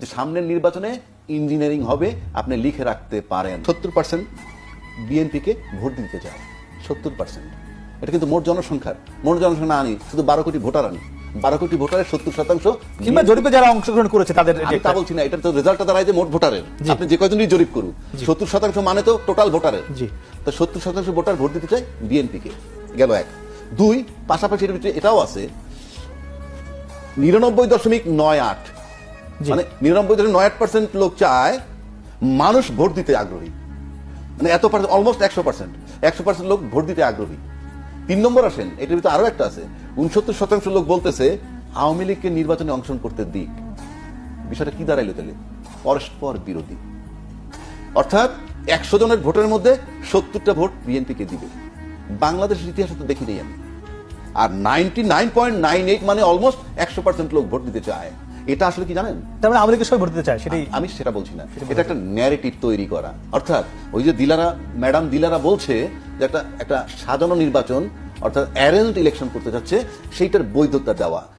যে সামনের নির্বাচনে ইঞ্জিনিয়ারিং হবে আপনি লিখে রাখতে পারেন। সত্তর পার্সেন্ট বিএনপিকে ভোট দিতে চায়। সত্তর পার্সেন্ট এটা কিন্তু মোট জনসংখ্যার। মোট জনসংখ্যা আনি শুধু বারো কোটি ভোটার আনি। বারো কোটি ভোটারের সত্তর শতাংশ কিংবা জরিপে যারা অংশগ্রহণ করেছে তাদের তা বলছি না এটা তো রেজাল্টটা দাঁড়ায় যে মোট ভোটারের। আপনি যে কয়জনই জরিপ করুন সত্তর শতাংশ মানে তো টোটাল ভোটারের। জি। তো সত্তর শতাংশ ভোটার ভোট দিতে চায় বিএনপিকে। গেল এক। দুই পাশাপাশি এটাও আছে নিরানব্বই দশমিক নয় আট। মানে নিরানব্বই দশমিক নয় পার্সেন্ট লোক চায় মানুষ ভোট দিতে আগ্রহী। মানে এত পার্সেন্ট অলমোস্ট একশো পার্সেন্ট একশো পার্সেন্ট লোক ভোট দিতে আগ্রহী। তিন নম্বর আসেন, এটার ভিতরে আরও একটা আছে। উনসত্তর শতাংশ লোক বলতেছে, আওয়ামী লীগকে নির্বাচনে অংশগ্রহণ করতে দিক। বিষয়টা কি দাঁড়াইলো তাহলে? পরস্পর বিরোধী। অর্থাৎ একশো জনের ভোটের মধ্যে সত্তরটা ভোট বিএনপিকে দিবে। বাংলাদেশের ইতিহাসে তো দেখি নেই আমি। আর ninety nine point nine eight মানে অলমোস্ট একশো পার্সেন্ট লোক ভোট দিতে চায়। এটা আসলে কি জানেন? তার মানে আওয়ামী সবাই ভোট দিতে চায় সেটাই। আমি সেটা বলছি না। এটা একটা ন্যারেটিভ তৈরি করা। অর্থাৎ ওই যে দিলারা ম্যাডাম দিলারা বলছে যে একটা একটা সাধারণ নির্বাচন অর্থাৎ অ্যারেঞ্জ ইলেকশন করতে যাচ্ছে সেইটার বৈধতা দেওয়া।